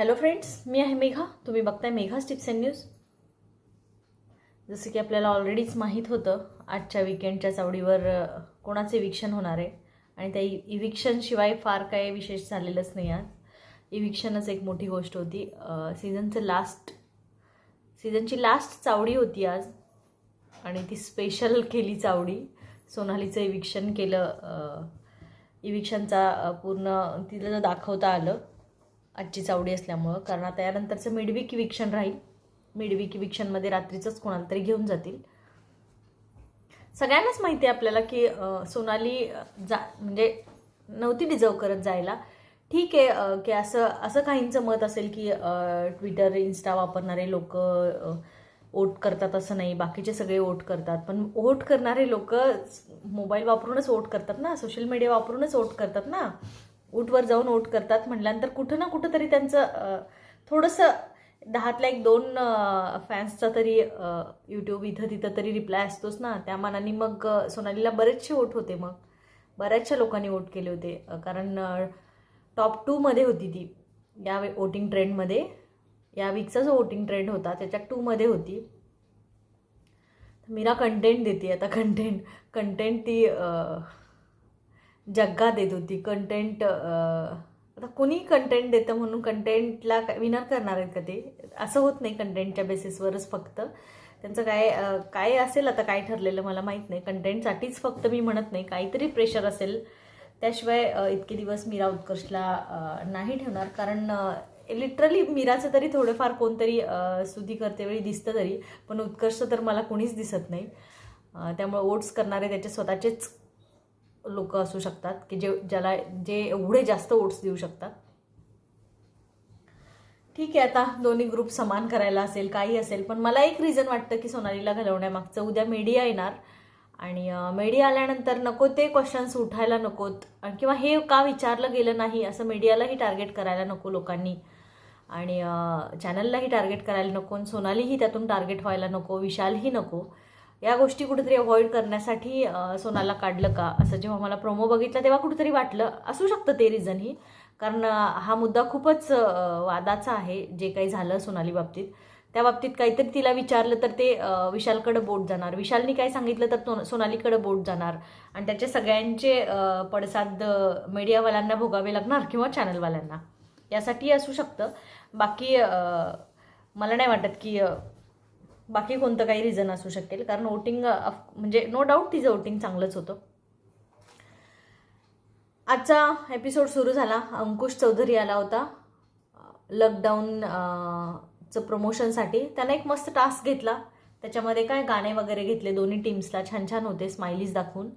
Hello friends मी आहे मेघा. तुम्ही बघताय मेघा टिप्स अँड न्यूज. जसं की आपल्याला ऑलरेडीच माहीत होतं आजच्या विकेंडच्या चावडीवर कोणाचे इविक्शन होणार आहे? आणि त्या इविक्शनशिवाय फार काही विशेष झालेलंच नाही आज. इविक्शनच एक मोठी गोष्ट होती. सीझनचं लास्ट सीझनची लास्ट चावडी होती आज. आणि ती स्पेशल केली चावडी सोनालीचं इविक्शन केलं इविक्शनचा पूर्ण तिला जर दाखवता आलं आजची चावडी असल्यामुळं. कारण आता यानंतरचं मिडवीक विक्षण राहील. मिडवीक विक्षणमध्ये रात्रीचंच कोणाला तरी घेऊन जातील. सगळ्यांनाच माहिती आहे आपल्याला की सोनाली जा म्हणजे नव्हती डिझर्व करत जायला. ठीक आहे की असं असं काहींचं मत असेल की ट्विटर इन्स्टा वापरणारे लोक वोट करतात असं नाही. बाकीचे सगळे वोट करतात. पण वोट करणारे लोक मोबाईल वापरूनच वोट करतात ना? सोशल मीडिया वापरूनच वोट करतात ना? वोटवर जाऊन वोट करतात म्हटल्यानंतर कुठं ना कुठं तरी त्यांचं थोडंसं दहातल्या एक दोन फॅन्सचा तरी यूट्यूब इथं तिथं तरी रिप्लाय असतोच ना. त्या मानाने मग सोनालीला बरेचसे वोट होते मग. बऱ्याचशा लोकांनी वोट केले होते. कारण टॉप टूमध्ये होती ती. या वोटिंग ट्रेंडमध्ये या वीकचा जो वोटिंग ट्रेंड होता. त्याच्यात टूमध्ये होती. मीरा कंटेंट देते आता कंटेंट कंटेंट ती जग्गा देत होती. कंटेंट आता कोणी कंटेंट देतं म्हणून कंटेंटला विनर करणार आहेत का ते? असं होत नाही कंटेंटच्या बेसिसवरच फक्त. त्यांचं काय काय असेल आता काय ठरलेलं मला माहीत नाही. कंटेंटसाठीच फक्त मी म्हणत नाही. काहीतरी प्रेशर असेल. त्याशिवाय इतके दिवस मीरा उत्कर्षला नाही ठेवणार. कारण लिटरली मीराचं तरी थोडंफार कोणतरी स्तुती करतेवेळी दिसतं तरी. पण उत्कर्ष तर मला कोणीच दिसत नाही. त्यामुळे ओट्स करणारे त्याचे स्वतःचेच लोक असू शकतात की जे ज्याला जे एवढे जास्त ओट्स देऊ शकतात. ठीक आहे आता दोन्ही ग्रुप समान करायला असेल काही असेल पण मला एक रिझन वाटतं की सोनालीला घालवण्यामागचं उद्या मीडिया येणार. आणि मीडिया आल्यानंतर नको ते क्वेश्चन्स उठायला नकोत. आणि किंवा हे का विचारलं गेलं नाही असं मीडियालाही टार्गेट करायला नको लोकांनी. आणि चॅनललाही टार्गेट करायला नको आणि सोनालीही त्यातून टार्गेट व्हायला नको विशालही नको. या गोष्टी कुठेतरी अवॉइड करण्यासाठी सोनाला काढलं का? असं जेव्हा मला प्रोमो बघितला तेव्हा कुठेतरी वाटलं असू शकतं ते रिझनही कारण हा मुद्दा खूपच वादाचा आहे जे काही झालं सोनाली बाबतीत. त्या बाबतीत काहीतरी तिला विचारलं तर ते विशालकडं बोट जाणार. विशालनी काय सांगितलं तर तो- सोनालीकडं बोट जाणार. आणि त्याचे सगळ्यांचे पडसाद मीडियावाल्यांना भोगावे लागणार किंवा चॅनलवाल्यांना यासाठी असू शकतं. बाकी मला नाही वाटत की बाकी कोणतं काही रिझन असू शकेल. कारण वोटिंग म्हणजे नो डाऊट तिचं वोटिंग चांगलंच होतं. आजचा एपिसोड सुरू झाला. अंकुश चौधरी आला होता. लॉकडाऊन चं प्रमोशनसाठी त्यानं एक मस्त टास्क घेतला. त्याच्यामध्ये काय गाणे वगैरे घेतले दोन्ही टीम्सला छान छान होते स्माइलीज दाखवून.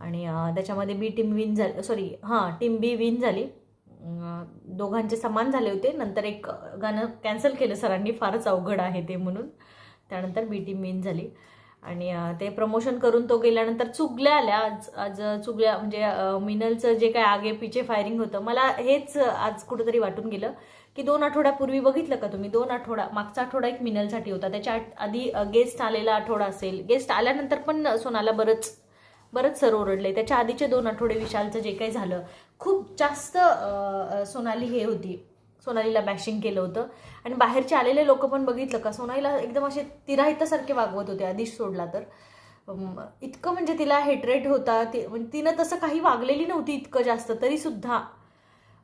आणि त्याच्यामध्ये बी टीम विन झाली. सॉरी हां टीम बी विन झाली. दोघांचे समान झाले होते. नंतर एक गाणं कॅन्सल केलं. सरांनी फारच अवघड आहे ते म्हणून. त्यानंतर बी टीम मेन झाली. आणि ते प्रमोशन करून तो गेल्यानंतर चुगल्या आल्या. आज आज चुगल्या म्हणजे मिनलचं जे काय आगे पिचे फायरिंग होतं मला हेच आज कुठंतरी वाटून गेलं. की दोन आठवड्यापूर्वी बघितलं का तुम्ही? दोन आठवडा मागचा आठवडा एक मिनलसाठी होता. त्याच्या आधी गेस्ट आलेला आठवडा असेल. गेस्ट आल्यानंतर पण सोनाला बरंच बरंच सर ओरडले. त्याच्या आधीचे दोन आठवडे विशालचं जे काही झालं खूप जास्त सोनाली हे होती. सोनालीला बॅशिंग केलं होतं. आणि बाहेरचे आलेले लोक पण बघितलं का? सोनालीला एकदम असे तिराहितासारखे वागवत होते आधीच सोडला तर. इतकं म्हणजे तिला हेटरेट होता ती म्हणजे तिनं तसं काही वागलेली नव्हती इतकं जास्त तरीसुद्धा.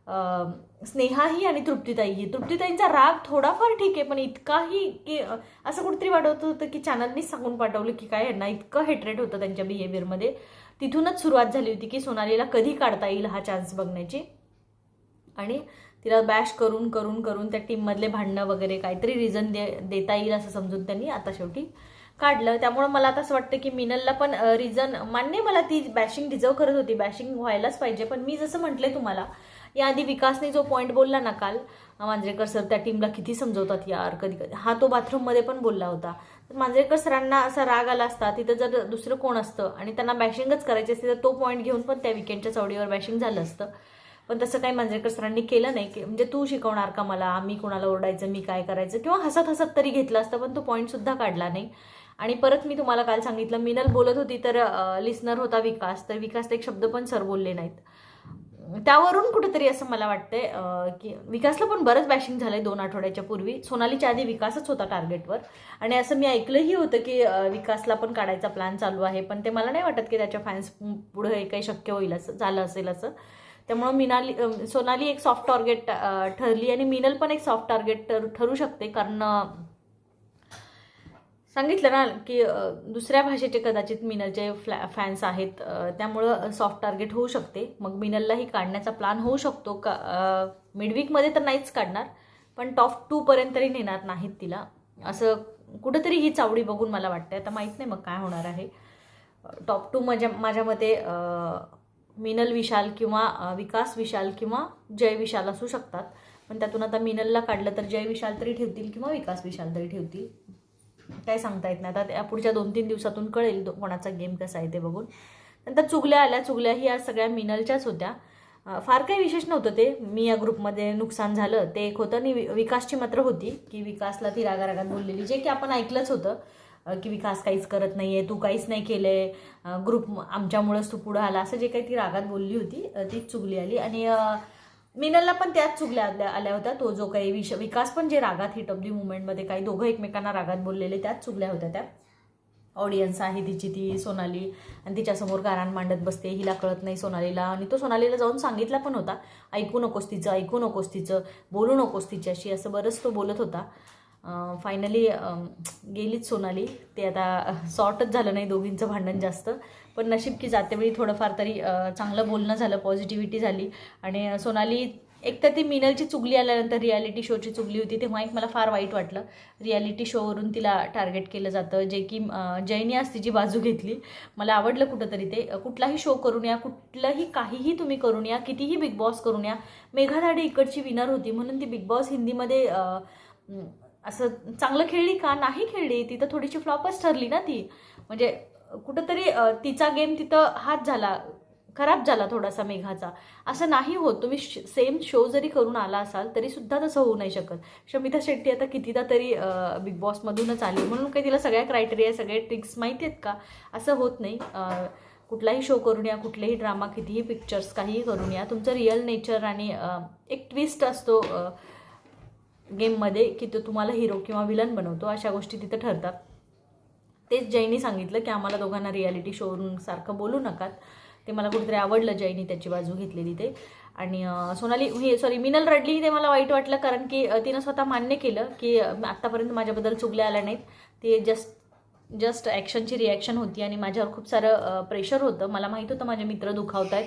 अं, स्नेहाही आणि तृप्तीताईही तृप्तीताईंचा राग थोडाफार ठीक आहे पण इतकाही की असं कुठेतरी वाटवत होतं की चॅनलनीच सांगून पाठवलं की काय यांना इतकं हेटरेट होतं त्यांच्या बिहेवियरमध्ये तिथूनच सुरुवात झाली होती की सोनालीला कधी काढता येईल हा चान्स बघण्याची. आणि तिला बॅश करून करून करून त्या टीममधले भांडणं वगैरे काहीतरी रिझन दे देता येईल असं समजून त्यांनी आता शेवटी काढलं. त्यामुळं मला आता असं वाटतं की मिनलला पण रिझन मान्य मला ती बॅशिंग डिझर्व करत होती. बॅशिंग व्हायलाच पाहिजे. पण मी जसं म्हटलंय तुम्हाला याआधी विकासने जो पॉईंट बोलला ना काल मांजरेकर सर त्या टीमला किती समजवतात यार कधी कधी. हा तो बाथरूममध्ये पण बोलला होता. तर मांजरेकर सरांना असा राग आला असता तिथं जर दुसरं कोण असतं आणि त्यांना बॅशिंगच करायची असते तर तो पॉईंट घेऊन पण त्या विकेंडच्या चवडीवर बॅशिंग झालं असतं. पण तसं काही मांजरेकर सरांनी केलं नाही की म्हणजे तू शिकवणार का मला? मी कोणाला ओरडायचं? मी काय करायचं? किंवा हसत हसत तरी घेतलं असतं पण तो पॉईंटसुद्धा काढला नाही. आणि परत मी तुम्हाला काल सांगितलं मिनल बोलत होती तर लिस्नर होता विकास. तर विकास एक शब्द पण सर बोलले नाहीत. त्यावरून कुठेतरी असं मला वाटतंय की विकासला पण बरंच बॅशिंग झालंय दोन आठवड्याच्या पूर्वी. सोनालीच्या आधी विकासच होता टार्गेटवर आणि असं मी ऐकलंही होतं की विकासला पण काढायचा प्लॅन चालू आहे. पण ते मला नाही वाटत की त्याच्या फॅन्स पुढे हे काही शक्य होईल असं झालं असेल असं. त्यामुळं मिनाली सोनाली एक सॉफ्ट टार्गेट ठरली आणि मिनल पण एक सॉफ्ट टार्गेट ठर ठरू शकते. कारण सांगितलं ना की दुसऱ्या भाषेचे कदाचित मिनलचे फ्लॅ फॅन्स आहेत त्यामुळं सॉफ्ट टार्गेट होऊ शकते. मग मिनललाही काढण्याचा प्लॅन होऊ शकतो. का मिडवीकमध्ये तर नाहीच काढणार पण टॉप टूपर्यंत तरी नेणार नाहीत तिला. असं कुठंतरी ही चावडी बघून मला वाटते आता माहीत नाही मग काय होणार आहे. टॉप टू माझ्या माझ्या मते मिनल विशाल किंवा विकास विशाल किंवा जय विशाल असू शकतात. पण त्यातून आता मिनलला काढलं तर जय विशाल तरी ठेवतील किंवा विकास विशाल तरी ठेवतील. काय सांगता येत नाही. आता त्या पुढच्या दोन तीन दिवसातून कळेल कोणाचा गेम कसा आहे ते बघून. नंतर चुगल्या आल्या. चुगल्याही या सगळ्या मिनलच्याच होत्या. फार काही विशेष नव्हतं ते. मी या ग्रुपमध्ये नुकसान झालं. ते एक होतं. आणि वि- विकासची मात्र होती. की विकासला ती रागारागात बोललेली. जे की आपण ऐकलंच होतं. की विकास काहीच करत नाही आहे तू काहीच नाही केलंय आहे ग्रुप आमच्यामुळंच तू पुढं आला असं जे काही ती रागात बोलली होती तीच चुगली आली. आणि मिनलला पण त्याच चुगल्या आल्या आल्या होत्या तो जो काही विष विकास पण जे रागात हिट ऑफ दी मुवमेंटमध्ये काही दोघं एकमेकांना रागात बोललेले त्याच चुगल्या होत्या त्या. ऑडियन्स आहे तिची ती सोनाली. आणि तिच्यासमोर गाराण मांडत बसते हिला कळत नाही सोनालीला. आणि तो सोनालीला जाऊन सांगितला पण होता ऐकू नकोस तिचं ऐकू नकोस तिचं बोलू नकोस तिच्याशी असं बरंच तो बोलत होता. फायनली गेलीच सोनाली. ते आता सॉर्टच झालं नाही दोघींचं भांडण जास्त. पण नशीब की जातेवेळी थोडंफार तरी चांगलं बोलणं झालं पॉझिटिव्हिटी झाली. आणि सोनाली एक तर ती मिनलची चुगली आल्यानंतर रियालिटी शोची चुगली होती. तेव्हा एक मला फार वाईट वाटलं. रियालिटी शोवरून तिला टार्गेट केलं जातं. जे की जैनी जयनी आज तिची बाजू घेतली. मला आवडलं कुठंतरी ते. कुठलाही शो करून या कुठलंही काहीही तुम्ही करून या कितीही बिग बॉस करून या मेघाधाडे इकडची विनर होती म्हणून ती बिग बॉस हिंदीमध्ये असं चांगलं खेळली का? नाही खेळली. तिथं थोडीशी फ्लॉपच ठरली ना ती. म्हणजे कुठंतरी तिचा गेम तिथं हात झाला. खराब झाला थोडासा मेघाचा. असं नाही होत. तुम्ही सेम शो जरी करून आला असाल तरी सुद्धा तसं होऊ नाही शकत. शमिता शेट्टी आता कितीदा तरी बिग बॉसमधूनच आली. म्हणून काही तिला सगळ्या क्रायटेरिया सगळे ट्रिक्स माहिती आहेत का? असं होत नाही. कुठलाही शो करून या कुठलेही ड्रामा कितीही पिक्चर्स काहीही करून या तुमचं रिअल नेचर आणि एक ट्विस्ट असतो गेममध्ये की तो तुम्हाला हिरो किंवा विलन बनवतो अशा गोष्टी तिथं ठरतात. तेच जैनी सांगितलं की आम्हाला दोघांना रियालिटी शोवरून सारखं बोलू नकात. ते मला कुठेतरी आवडलं जैनी त्याची बाजू घेतलेली ते. आणि सोनाली हे सॉरी मिनल रडली ते मला वाईट वाटलं कारण की तिनं स्वतः मान्य केलं की आत्तापर्यंत माझ्याबद्दल चुकल्या आल्या नाहीत. ते जस्ट जस्ट ॲक्शनची रिॲक्शन होती आणि माझ्यावर खूप सारं प्रेशर होतं. मला माहीत होतं माझे मित्र दुखावत आहेत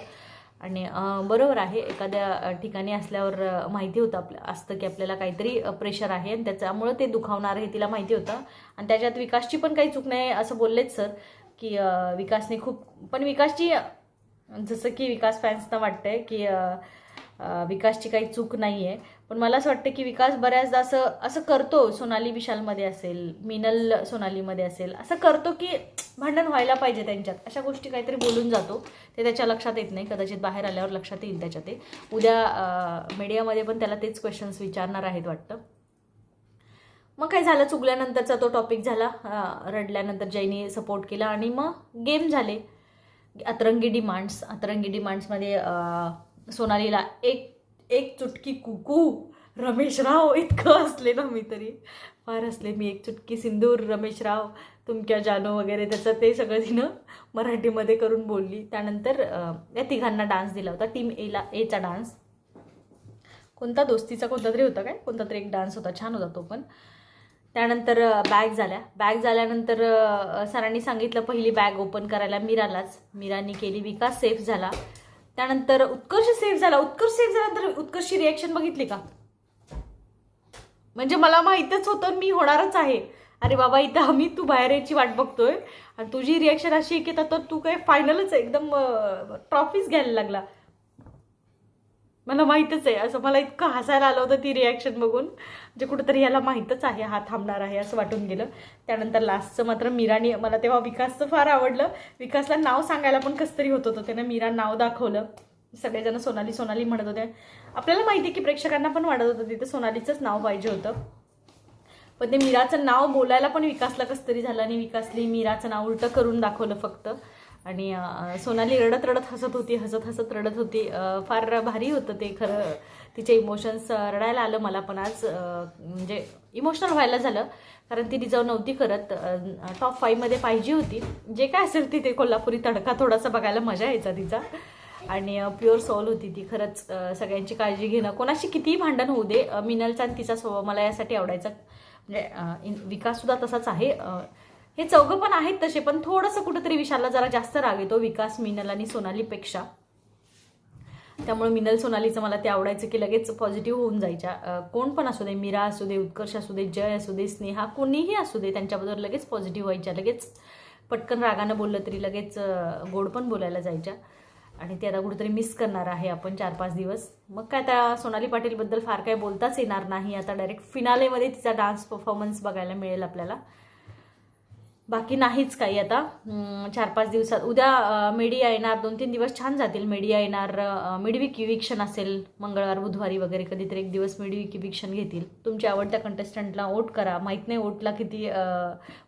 आणि बरोबर आहे एखाद्या ठिकाणी असल्यावर माहिती होतं आपलं असतं की आपल्याला काहीतरी प्रेशर आहे आणि त्याच्यामुळं ते दुखावणार हे तिला माहिती होतं. आणि त्याच्यात विकासची पण काही चूक नाही असं बोललेच सर की विकासने खूप पण विकासची जसं की विकास फॅन्सना वाटतंय की विकासची काही चूक नाही आहे पण मला असं वाटतं की विकास बऱ्याचदा असं असं करतो सोनाली विशालमध्ये असेल मिनल सोनालीमध्ये असेल असं करतो की भांडण व्हायला पाहिजे त्यांच्यात. अशा गोष्टी काहीतरी बोलून जातो. ते त्याच्या लक्षात येत नाही. कदाचित बाहेर आल्यावर लक्षात येईल त्याच्या ते. उद्या मीडियामध्ये पण त्याला तेच क्वेश्चन्स विचारणार आहेत वाटतं. मग काय झालं? चुकल्यानंतरचा तो टॉपिक झाला. रडल्यानंतर जयने सपोर्ट केला आणि मग गेम झाले. अतरंगी डिमांड्स अतरंगी डिमांड्समध्ये सोनालीला एक एक चुटकी कुकू रमेश राव इतकं असले ना मी तरी. फार असले मी. एक चुटकी सिंदूर रमेश राव तुमक्या जानो वगैरे त्याचं ते सगळं तिनं मराठीमध्ये करून बोलली. त्यानंतर या तिघांना डान्स दिला होता. टीम एला एचा डान्स कोणता दोस्तीचा कोणता तरी होता काय? कोणता तरी एक डान्स होता. छान होता तो पण. त्यानंतर बॅग झाल्या. बॅग झाल्यानंतर सरांनी सांगितलं पहिली बॅग ओपन करायला मीरालाच. मीरानी केली विकास. सेफ झाला. त्यानंतर उत्कर्ष सेफ झाला. उत्कर्ष सेफ झाल्यानंतर उत्कर्षची रिॲक्शन बघितली का? म्हणजे मला माहीतच होतं मी होणारच आहे. अरे बाबा इथं आम्ही तू बाहेर यायची वाट बघतोय. आणि तुझी रिॲक्शन अशी आहे की आता तर तू काय फायनलच एकदम ट्रॉफीच घ्यायला लागला. मला माहीतच आहे. असं मला इतकं हसायला आलं होतं ती रिॲक्शन बघून. म्हणजे कुठंतरी याला माहीतच आहे हा थांबणार आहे असं वाटून गेलं. त्यानंतर लास्टचं मात्र मीरानी मला तेव्हा विकासचं फार आवडलं. विकासला नाव सांगायला पण कसं तरी होत होतं. त्यानं मीरा नाव दाखवलं. सगळेजण सोनाली सोनाली म्हणत होते. आपल्याला माहिती आहे की प्रेक्षकांना पण वाटत होतं तिथे सोनालीचंच नाव पाहिजे होतं. पण ते मीराचं नाव बोलायला पण विकासला कसं तरी झालं आणि विकासली मीराचं नाव उलटं करून दाखवलं फक्त. आणि सोनाली रडत रडत हसत होती हसत हसत रडत होती. फार भारी होतं ते खरं. तिचे इमोशन्स रडायला आलं मला पण आज. म्हणजे इमोशनल व्हायला झालं. कारण ती रिझर्व नव्हती करत. टॉप फाईव्हमध्ये पाहिजे होती. जे काय असेल ती ते कोल्हापुरी तडका थोडासा बघायला मजा यायचा तिचा. आणि प्युअर सॉल होती ती. खरंच सगळ्यांची काळजी घेणं. कोणाशी कितीही भांडण होऊ दे मिनलचा आणि तिचा स्वभाव मला यासाठी आवडायचा. म्हणजे इन- विकाससुद्धा तसाच आहे. हे चौघं पण आहेत तसे पण थोडंसं कुठंतरी विशालला जरा जास्त राग येतो विकास मिनल आणि सोनालीपेक्षा. त्यामुळे मिनल सोनालीचं मला ते आवडायचं की लगेच पॉझिटिव्ह होऊन जायच्या. कोण पण असू दे मीरा असू दे उत्कर्ष असू दे जय असू दे स्नेहा कोणीही असू दे त्यांच्याबद्दल लगेच पॉझिटिव्ह व्हायच्या लगेच पटकन रागानं बोललं तरी लगेच गोड पण बोलायला जायच्या. आणि ते आता कुठेतरी मिस करणार आहे आपण चार पाच दिवस. मग काय आता सोनाली पाटीलबद्दल फार काही बोलताच येणार नाही. आता डायरेक्ट फिनालेमध्ये तिचा डान्स परफॉर्मन्स बघायला मिळेल आपल्याला. बाकी नाहीच काही आता. चार पाच दिवसात. उद्या मीडिया येणार. दोन तीन दिवस छान जातील मीडिया येणार. मिडवीक इविक्शन असेल मंगळवार बुधवारी वगैरे कधीतरी एक दिवस मिडवीक इविक्शन घेतील. तुमच्या आवडत्या कंटेस्टंटला वोट करा. माहीत नाही वोटला किती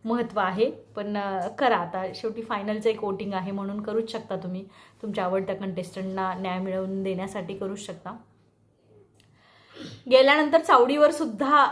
महत्त्व आहे पण करा आता. शेवटी फायनलचं एक वोटिंग आहे म्हणून करूच शकता तुम्ही. तुमच्या आवडत्या कंटेस्टंटना न्याय मिळवून देण्यासाठी करूच शकता. गेल्यानंतर चावडीवर सुद्धा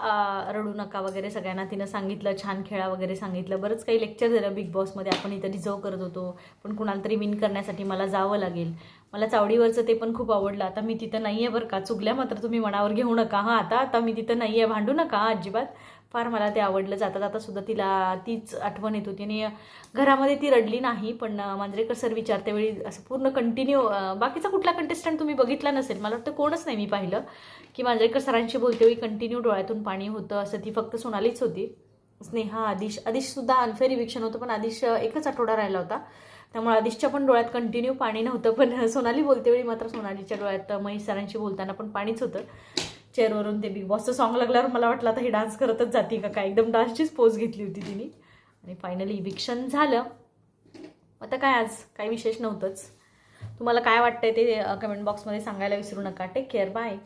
रडू नका वगैरे सगळ्यांना. तिनं सांगितलं छान खेळा वगैरे सांगितलं. बरंच काही लेक्चर दिलं बिग बॉसमध्ये आपण इथं रिझर्व करत होतो. पण कुणाला तरी विन करण्यासाठी मला जावं लागेल. मला चावडीवरचं ते पण खूप आवडलं. आता मी तिथं नाही आहे बरं का. चुकल्या मात्र तुम्ही मनावर घेऊ नका. हां आता आता मी तिथं नाही आहे भांडू नका अजिबात. फार मला ते आवडलं. जाता जाता सुद्धा तिला तीच आठवण येत होती. आणि घरामध्ये ती रडली नाही पण मांजरेकर सर विचारतेवेळी असं पूर्ण कंटिन्यू बाकीचा कुठला कंटेस्टंट तुम्ही बघितला नसेल. मला वाटतं कोणच नाही मी पाहिलं. की मांजरेकर सरांशी बोलतेवेळी कंटिन्यू डोळ्यातून पाणी होतं. असं ती फक्त सोनालीच होती. स्नेहा आदिश आदिशसुद्धा अनफेअर इविक्शन होतं पण आदिश एकच आठवडा राहिला होता. त्यामुळे आदिशच्या पण डोळ्यात कंटिन्यू पाणी नव्हतं. पण सोनाली बोलतेवेळी मात्र सोनालीच्या डोळ्यात महेश सरांशी बोलताना पण पाणीच होतं. चेअरवरून ते बिग बॉसचं सॉन्ग लागल्यावर मला वाटलं आता ही डान्स करतच जाते का काय? एकदम डान्सचीच पोज घेतली होती तिने. आणि फायनली इविक्शन झालं. आता काय आज? काही विशेष नव्हतंच. तुम्हाला काय वाटतंय ते कमेंट बॉक्समध्ये सांगायला विसरू नका. Take care bye